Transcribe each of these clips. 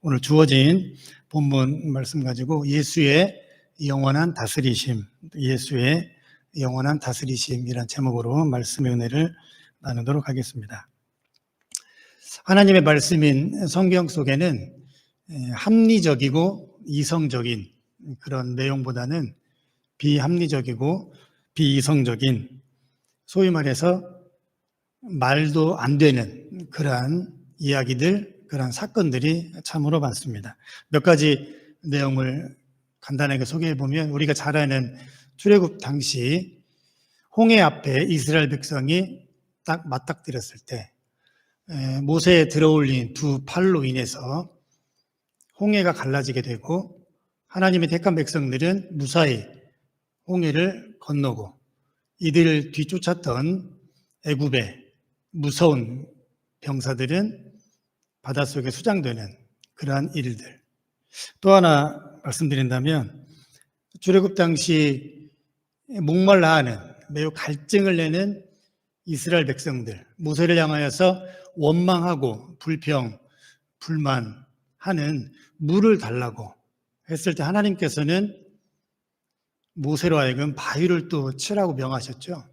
오늘 주어진 본문 말씀 가지고 예수의 영원한 다스리심, 예수의 영원한 다스리심이란 제목으로 말씀의 은혜를 나누도록 하겠습니다. 하나님의 말씀인 성경 속에는 합리적이고 이성적인 그런 내용보다는 비합리적이고 비이성적인 소위 말해서 말도 안 되는 그러한 이야기들, 그러한 사건들이 참으로 많습니다. 몇 가지 내용을 간단하게 소개해 보면 우리가 잘 아는 출애굽 당시 홍해 앞에 이스라엘 백성이 딱 맞닥뜨렸을 때 모세에 들어올린 두 팔로 인해서 홍해가 갈라지게 되고 하나님의 택한 백성들은 무사히 홍해를 건너고 이들을 뒤쫓았던 애굽의 무서운 병사들은 바닷속에 수장되는 그러한 일들. 또 하나 말씀드린다면 출애굽 당시 목말라 하는 매우 갈증을 내는 이스라엘 백성들, 모세를 향하여서 원망하고 불평, 불만하는 물을 달라고 했을 때 하나님께서는 모세로 하여금 바위를 또 치라고 명하셨죠.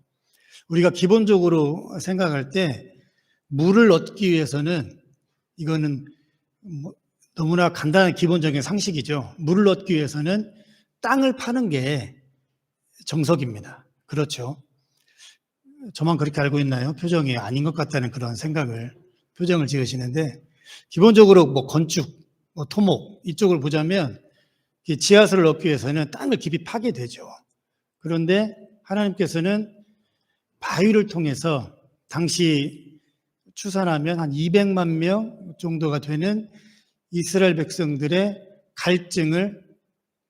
우리가 기본적으로 생각할 때 물을 얻기 위해서는 이거는 뭐 너무나 간단한 기본적인 상식이죠. 물을 얻기 위해서는 땅을 파는 게 정석입니다. 그렇죠. 저만 그렇게 알고 있나요? 표정이 아닌 것 같다는 그런 생각을 표정을 지으시는데 기본적으로 뭐 건축, 뭐 토목 이쪽을 보자면 지하수를 얻기 위해서는 땅을 깊이 파게 되죠. 그런데 하나님께서는 바위를 통해서 당시 추산하면 한 200만 명 정도가 되는 이스라엘 백성들의 갈증을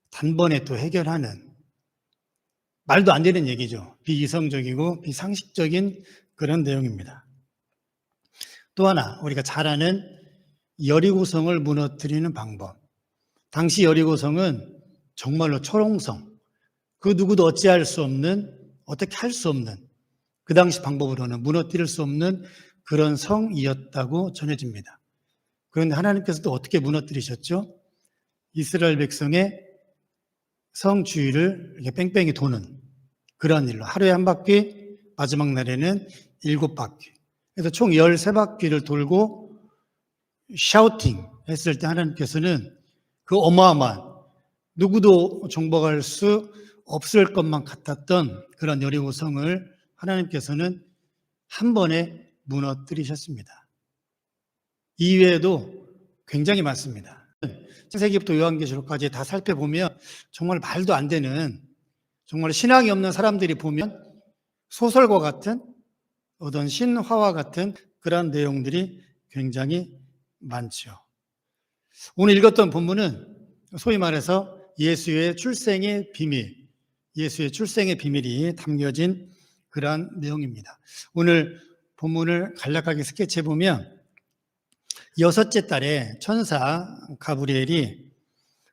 단번에 또 해결하는 말도 안 되는 얘기죠. 비이성적이고 비상식적인 그런 내용입니다. 또 하나 우리가 잘 아는 여리고성을 무너뜨리는 방법. 당시 여리고성은 정말로 초롱성, 그 누구도 어찌할 수 없는, 어떻게 할 수 없는, 그 당시 방법으로는 무너뜨릴 수 없는 그런 성이었다고 전해집니다. 그런데 하나님께서 또 어떻게 무너뜨리셨죠? 이스라엘 백성의 성 주위를 이렇게 뺑뺑이 도는 그런 일로 하루에 한 바퀴, 마지막 날에는 일곱 바퀴. 그래서 총 13바퀴를 돌고 샤우팅 했을 때 하나님께서는 그 어마어마한 누구도 정복할 수 없을 것만 같았던 그런 여리고성을 하나님께서는 한 번에 무너뜨리셨습니다. 이외에도 굉장히 많습니다. 창세기부터 요한계시록까지 다 살펴보면 정말 말도 안 되는 정말 신앙이 없는 사람들이 보면 소설과 같은 어떤 신화와 같은 그런 내용들이 굉장히 많죠. 오늘 읽었던 본문은 소위 말해서 예수의 출생의 비밀, 예수의 출생의 비밀이 담겨진 그러한 내용입니다. 오늘 본문을 간략하게 스케치해 보면 여섯째 달에 천사 가브리엘이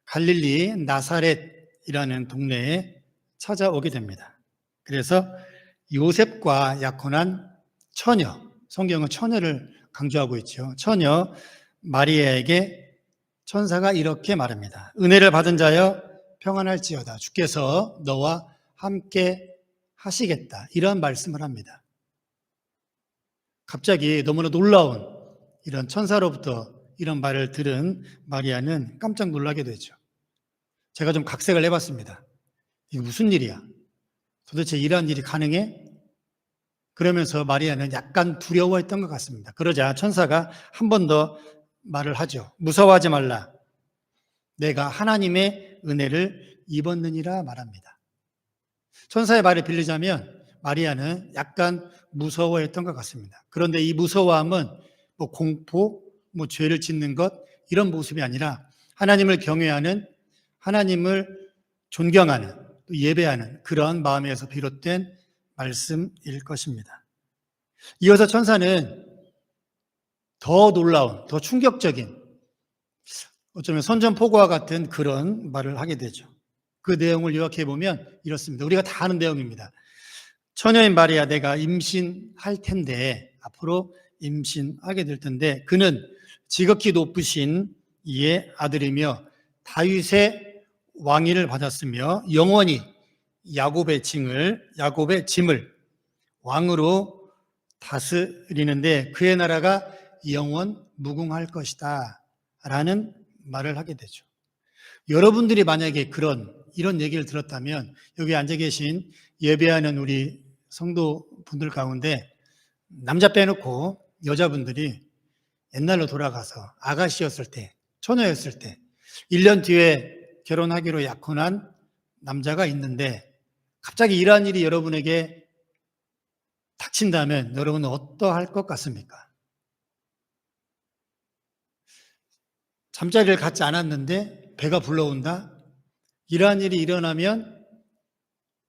갈릴리 나사렛이라는 동네에 찾아오게 됩니다. 그래서 요셉과 약혼한 처녀, 성경은 처녀를 강조하고 있죠. 처녀 마리아에게 천사가 이렇게 말합니다. 은혜를 받은 자여 평안할지어다. 주께서 너와 함께 하시겠다. 이런 말씀을 합니다. 갑자기 너무나 놀라운 이런 천사로부터 이런 말을 들은 마리아는 깜짝 놀라게 되죠. 제가 좀 각색을 해봤습니다. 이게 무슨 일이야? 도대체 이러한 일이 가능해? 그러면서 마리아는 약간 두려워했던 것 같습니다. 그러자 천사가 한 번 더 말을 하죠. 무서워하지 말라. 내가 하나님의 은혜를 입었느니라 말합니다. 천사의 말을 빌리자면 마리아는 약간 무서워했던 것 같습니다. 그런데 이 무서워함은 뭐 공포, 뭐 죄를 짓는 것 이런 모습이 아니라 하나님을 경외하는 하나님을 존경하는 또 예배하는 그러한 마음에서 비롯된 말씀일 것입니다. 이어서 천사는 더 놀라운, 더 충격적인 어쩌면 선전포고와 같은 그런 말을 하게 되죠. 그 내용을 요약해 보면 이렇습니다. 우리가 다 아는 내용입니다. 처녀인 마리아 내가 임신할 텐데 앞으로 임신하게 될 텐데 그는 지극히 높으신 이의 아들이며 다윗의 왕위를 받았으며 영원히 야곱의 징을 야곱의 짐을 왕으로 다스리는데 그의 나라가 영원 무궁할 것이다 라는 말을 하게 되죠. 여러분들이 만약에 그런 이런 얘기를 들었다면 여기 앉아 계신 예배하는 우리 성도 분들 가운데 남자 빼놓고 여자분들이 옛날로 돌아가서 아가씨였을 때, 처녀였을 때, 1년 뒤에 결혼하기로 약혼한 남자가 있는데 갑자기 이러한 일이 여러분에게 닥친다면 여러분은 어떠할 것 같습니까? 잠자리를 갖지 않았는데 배가 불러온다? 이러한 일이 일어나면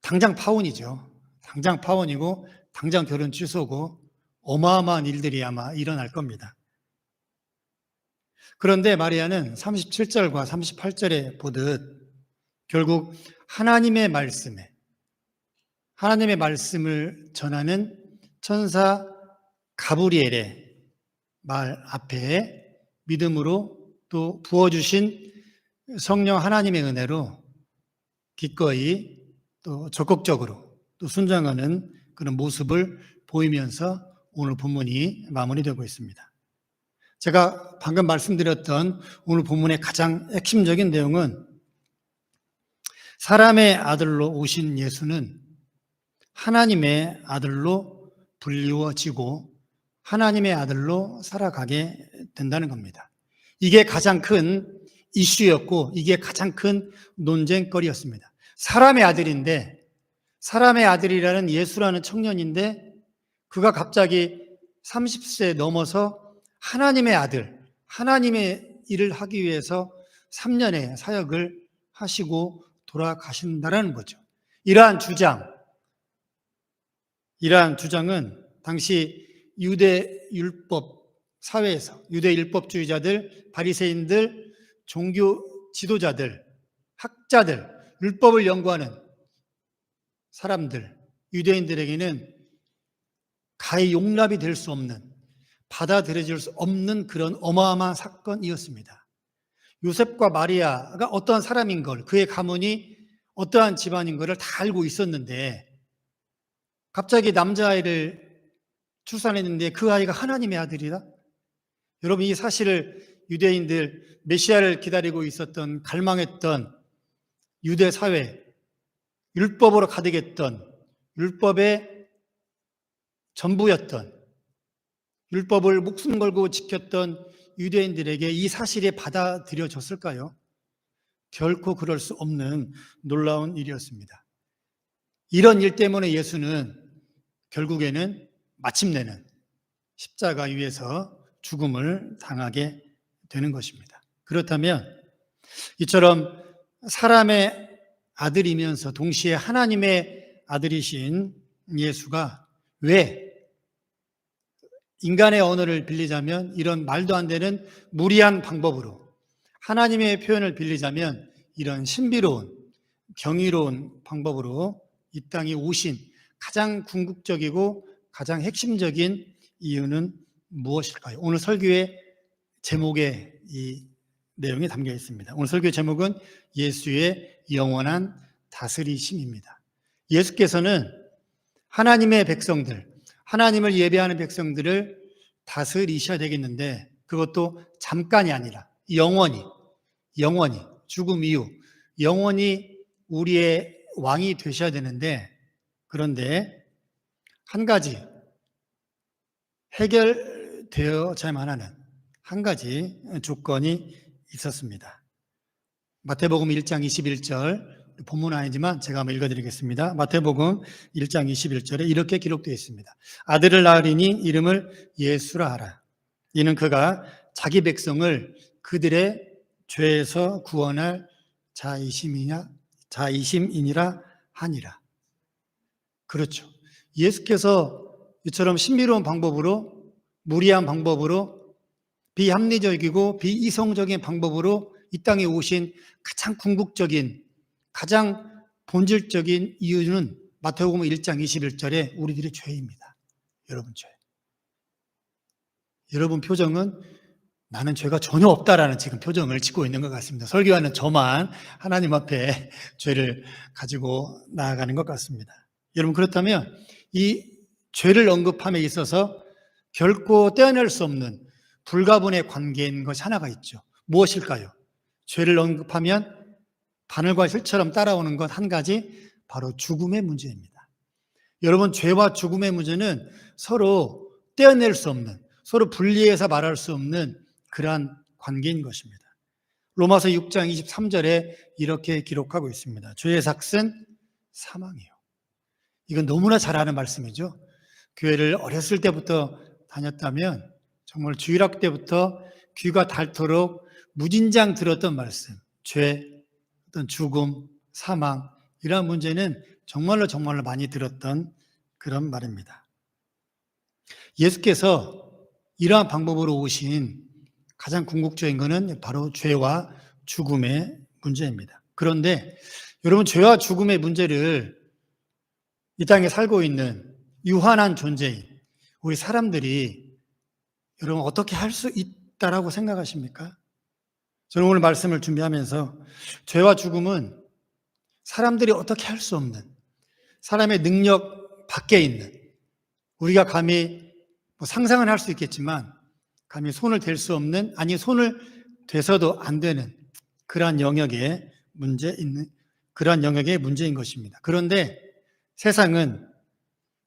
당장 파혼이죠. 당장 파혼이고 당장 결혼 취소고 어마어마한 일들이 아마 일어날 겁니다. 그런데 마리아는 37절과 38절에 보듯 결국 하나님의 말씀에 하나님의 말씀을 전하는 천사 가브리엘의 말 앞에 믿음으로 또 부어주신 성령 하나님의 은혜로 기꺼이 또 적극적으로 또 순종하는 그런 모습을 보이면서 오늘 본문이 마무리되고 있습니다. 제가 방금 말씀드렸던 오늘 본문의 가장 핵심적인 내용은 사람의 아들로 오신 예수는 하나님의 아들로 불리워지고 하나님의 아들로 살아가게 된다는 겁니다. 이게 가장 큰 이슈였고 이게 가장 큰 논쟁거리였습니다. 사람의 아들인데 사람의 아들이라는 예수라는 청년인데 그가 갑자기 30세 넘어서 하나님의 아들, 하나님의 일을 하기 위해서 3년의 사역을 하시고 돌아가신다라는 거죠. 이러한 주장, 이러한 주장은 당시 유대 율법 사회에서 유대 율법주의자들, 바리새인들, 종교 지도자들, 학자들, 율법을 연구하는 사람들, 유대인들에게는 가히 용납이 될 수 없는 받아들여질 수 없는 그런 어마어마한 사건이었습니다. 요셉과 마리아가 어떠한 사람인 걸, 그의 가문이 어떠한 집안인 것을 다 알고 있었는데 갑자기 남자아이를 출산했는데 그 아이가 하나님의 아들이다? 여러분 이 사실을 유대인들 메시아를 기다리고 있었던 갈망했던 유대 사회 율법으로 가득했던 율법의 전부였던 율법을 목숨 걸고 지켰던 유대인들에게 이 사실이 받아들여졌을까요? 결코 그럴 수 없는 놀라운 일이었습니다. 이런 일 때문에 예수는 결국에는 마침내는 십자가 위에서 죽음을 당하게 되는 것입니다. 그렇다면 이처럼 사람의 아들이면서 동시에 하나님의 아들이신 예수가 왜 인간의 언어를 빌리자면 이런 말도 안 되는 무리한 방법으로 하나님의 표현을 빌리자면 이런 신비로운 경이로운 방법으로 이 땅에 오신 가장 궁극적이고 가장 핵심적인 이유는 무엇일까요? 오늘 설교의 제목에 이 내용이 담겨 있습니다. 오늘 설교 제목은 예수의 영원한 다스리심입니다. 예수께서는 하나님의 백성들, 하나님을 예배하는 백성들을 다스리셔야 되겠는데 그것도 잠깐이 아니라 영원히, 영원히, 죽음 이후, 영원히 우리의 왕이 되셔야 되는데 그런데 한 가지 해결되어야만 하는 한 가지 조건이 있었습니다. 마태복음 1장 21절 본문 아니지만 제가 한번 읽어드리겠습니다. 마태복음 1장 21절에 이렇게 기록되어 있습니다. 아들을 낳으리니 이름을 예수라 하라. 이는 그가 자기 백성을 그들의 죄에서 구원할 자이심이냐 자이심이니라 하니라. 그렇죠. 예수께서 이처럼 신비로운 방법으로 무리한 방법으로 비합리적이고 비이성적인 방법으로 이 땅에 오신 가장 궁극적인 가장 본질적인 이유는 마태복음 1장 21절에 우리들의 죄입니다. 여러분 죄. 여러분 표정은 나는 죄가 전혀 없다라는 지금 표정을 짓고 있는 것 같습니다. 설교하는 저만 하나님 앞에 죄를 가지고 나아가는 것 같습니다. 여러분 그렇다면 이 죄를 언급함에 있어서 결코 떼어낼 수 없는 불가분의 관계인 것이 하나가 있죠. 무엇일까요? 죄를 언급하면 바늘과 실처럼 따라오는 것 한 가지 바로 죽음의 문제입니다. 여러분 죄와 죽음의 문제는 서로 떼어낼 수 없는 서로 분리해서 말할 수 없는 그러한 관계인 것입니다. 로마서 6장 23절에 이렇게 기록하고 있습니다. 죄의 삭은 사망이요. 이건 너무나 잘 아는 말씀이죠. 교회를 어렸을 때부터 다녔다면 정말 주일학 때부터 귀가 닳도록 무진장 들었던 말씀. 죄, 어떤 죽음, 사망 이러한 문제는 정말로 정말로 많이 들었던 그런 말입니다. 예수께서 이러한 방법으로 오신 가장 궁극적인 것은 바로 죄와 죽음의 문제입니다. 그런데 여러분 죄와 죽음의 문제를 이 땅에 살고 있는 유한한 존재인 우리 사람들이 여러분 어떻게 할 수 있다라고 생각하십니까? 저는 오늘 말씀을 준비하면서 죄와 죽음은 사람들이 어떻게 할 수 없는 사람의 능력 밖에 있는 우리가 감히 뭐 상상은 할 수 있겠지만 감히 손을 댈 수 없는 아니 손을 대서도 안 되는 그러한 영역의 문제 있는 그러한 영역의 문제인 것입니다. 그런데 세상은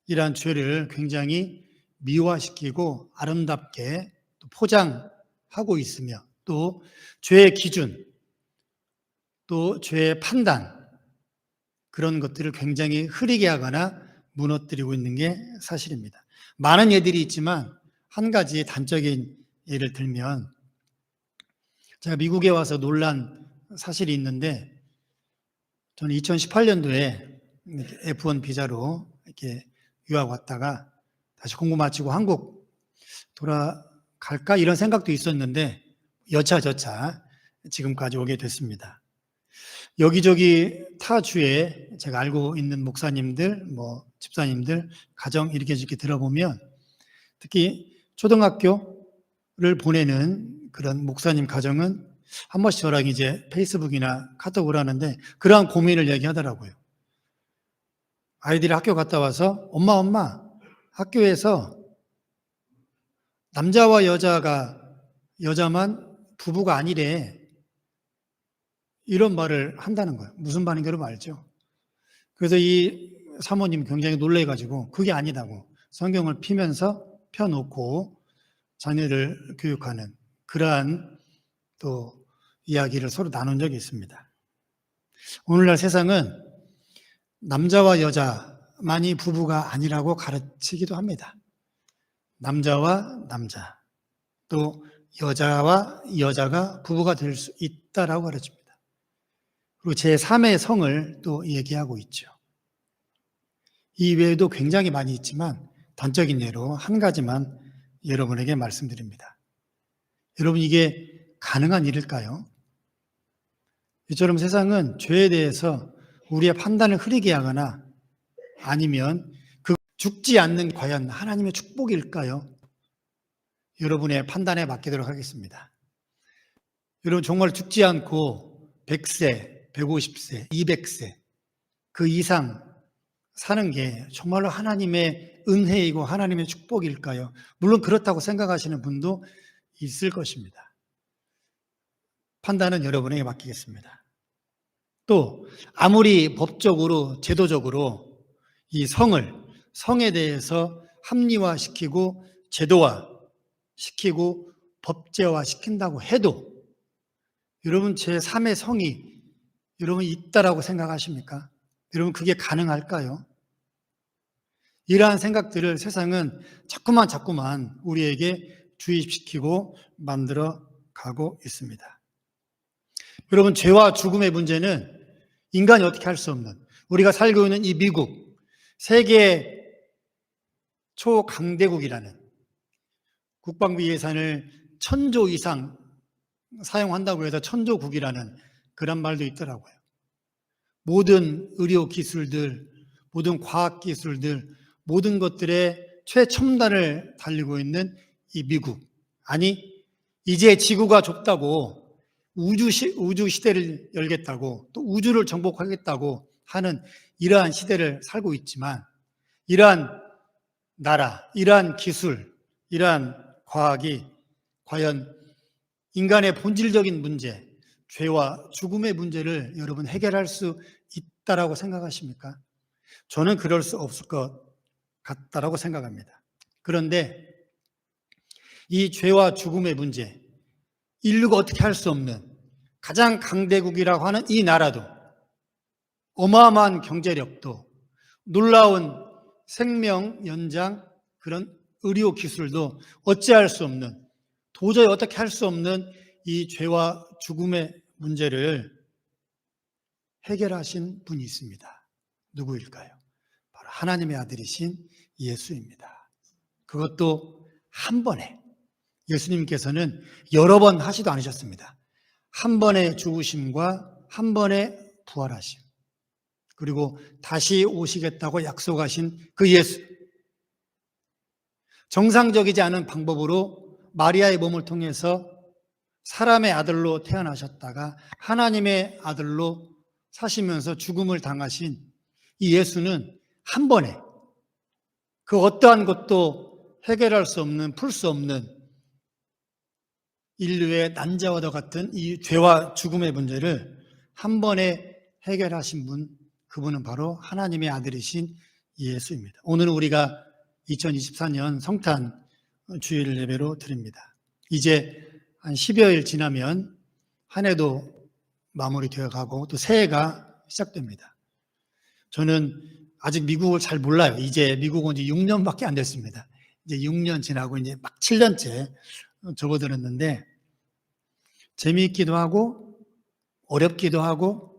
이러한 죄를 굉장히 미화시키고 아름답게 또 포장하고 있으며 또 죄의 기준 또 죄의 판단 그런 것들을 굉장히 흐리게 하거나 무너뜨리고 있는 게 사실입니다. 많은 예들이 있지만 한 가지 단적인 예를 들면 제가 미국에 와서 놀란 사실이 있는데 저는 2018년도에 F1 비자로 이렇게 유학 왔다가 다시 공부 마치고 한국 돌아갈까 이런 생각도 있었는데 여차저차 지금까지 오게 됐습니다. 여기저기 타 주에 제가 알고 있는 목사님들, 뭐 집사님들 가정 이렇게 이렇게 들어보면 특히 초등학교를 보내는 그런 목사님 가정은 한 번씩 저랑 이제 페이스북이나 카톡을 하는데 그러한 고민을 얘기하더라고요. 아이들이 학교 갔다 와서 엄마 엄마 학교에서 남자와 여자가 여자만 부부가 아니래 이런 말을 한다는 거예요. 무슨 말인지 여러분 알죠? 그래서 이 사모님 굉장히 놀래가지고 그게 아니다고 성경을 피면서 펴놓고 자녀를 교육하는 그러한 또 이야기를 서로 나눈 적이 있습니다. 오늘날 세상은 남자와 여자만이 부부가 아니라고 가르치기도 합니다. 남자와 남자, 또 여자와 여자가 부부가 될 수 있다라고 가르칩니다. 그리고 제3의 성을 또 얘기하고 있죠. 이 외에도 굉장히 많이 있지만 단적인 예로 한 가지만 여러분에게 말씀드립니다. 여러분 이게 가능한 일일까요? 이처럼 세상은 죄에 대해서 우리의 판단을 흐리게 하거나 아니면 그 죽지 않는 과연 하나님의 축복일까요? 여러분의 판단에 맡기도록 하겠습니다. 여러분 정말 죽지 않고 100세, 150세, 200세 그 이상 사는 게 정말로 하나님의 은혜이고 하나님의 축복일까요? 물론 그렇다고 생각하시는 분도 있을 것입니다. 판단은 여러분에게 맡기겠습니다. 또 아무리 법적으로 제도적으로 이 성을 성에 대해서 합리화시키고 제도화 시키고 법제화 시킨다고 해도 여러분 제 3의 성이 여러분 있다라고 생각하십니까? 여러분 그게 가능할까요? 이러한 생각들을 세상은 자꾸만 자꾸만 우리에게 주입시키고 만들어 가고 있습니다. 여러분 죄와 죽음의 문제는 인간이 어떻게 할 수 없는 우리가 살고 있는 이 미국 세계 초강대국이라는 국방비 예산을 천조 이상 사용한다고 해서 천조국이라는 그런 말도 있더라고요. 모든 의료 기술들, 모든 과학 기술들, 모든 것들의 최첨단을 달리고 있는 이 미국, 아니, 이제 지구가 좁다고 우주 시, 우주 시대를 열겠다고 또 우주를 정복하겠다고 하는 이러한 시대를 살고 있지만 이러한 나라, 이러한 기술, 이러한 과학이 과연 인간의 본질적인 문제, 죄와 죽음의 문제를 여러분 해결할 수 있다라고 생각하십니까? 저는 그럴 수 없을 것 같다라고 생각합니다. 그런데 이 죄와 죽음의 문제, 인류가 어떻게 할 수 없는 가장 강대국이라고 하는 이 나라도 어마어마한 경제력도 놀라운 생명 연장 그런 의료 기술도 어찌할 수 없는 도저히 어떻게 할 수 없는 이 죄와 죽음의 문제를 해결하신 분이 있습니다. 누구일까요? 바로 하나님의 아들이신 예수입니다. 그것도 한 번에 예수님께서는 여러 번 하지도 않으셨습니다. 한 번의 죽으심과 한 번의 부활하심. 그리고 다시 오시겠다고 약속하신 그 예수. 정상적이지 않은 방법으로 마리아의 몸을 통해서 사람의 아들로 태어나셨다가 하나님의 아들로 사시면서 죽음을 당하신 이 예수는 한 번에 그 어떠한 것도 해결할 수 없는, 풀 수 없는 인류의 난자와도 같은 이 죄와 죽음의 문제를 한 번에 해결하신 분, 그분은 바로 하나님의 아들이신 예수입니다. 오늘은 우리가 2024년 성탄 주일 예배로 드립니다. 이제 한 10여일 지나면 한 해도 마무리되어 가고 또 새해가 시작됩니다. 저는 아직 미국을 잘 몰라요. 이제 미국은 이제 6년밖에 안 됐습니다. 이제 6년 지나고 이제 막 7년째 접어들었는데 재미있기도 하고 어렵기도 하고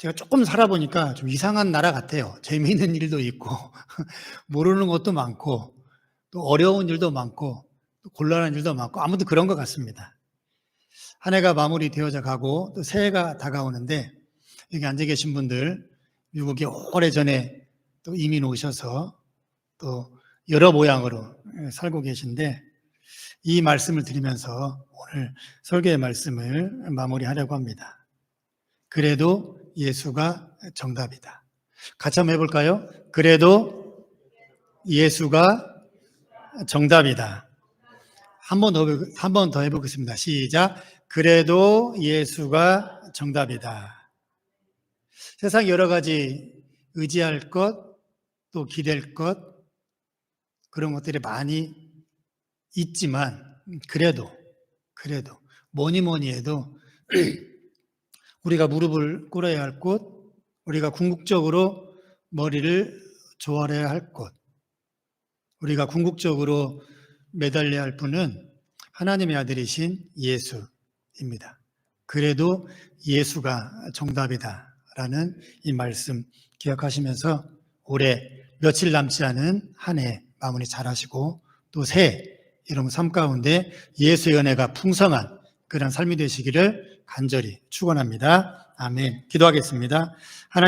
제가 조금 살아보니까 좀 이상한 나라 같아요. 재미있는 일도 있고 모르는 것도 많고 또 어려운 일도 많고 또 곤란한 일도 많고 아무튼 그런 것 같습니다. 한 해가 마무리되어져 가고 또 새해가 다가오는데 여기 앉아 계신 분들 미국에 오래 전에 또 이민 오셔서 또 여러 모양으로 살고 계신데 이 말씀을 드리면서 오늘 설교의 말씀을 마무리하려고 합니다. 그래도 예수가 정답이다. 같이 한번 해볼까요? 그래도 예수가 정답이다. 한 번 더, 한 번 더 해보겠습니다. 시작. 그래도 예수가 정답이다. 세상 여러 가지 의지할 것, 또 기댈 것, 그런 것들이 많이 있지만, 그래도, 그래도, 뭐니 뭐니 해도, 우리가 무릎을 꿇어야 할 곳, 우리가 궁극적으로 머리를 조아려야 할 곳, 우리가 궁극적으로 매달려야 할 분은 하나님의 아들이신 예수입니다. 그래도 예수가 정답이다라는 이 말씀 기억하시면서 올해 며칠 남지 않은 한 해 마무리 잘 하시고 또 새해 여러분 삶 가운데 예수의 은혜가 풍성한 그런 삶이 되시기를 간절히 축원합니다. 아멘. 기도하겠습니다. 하나님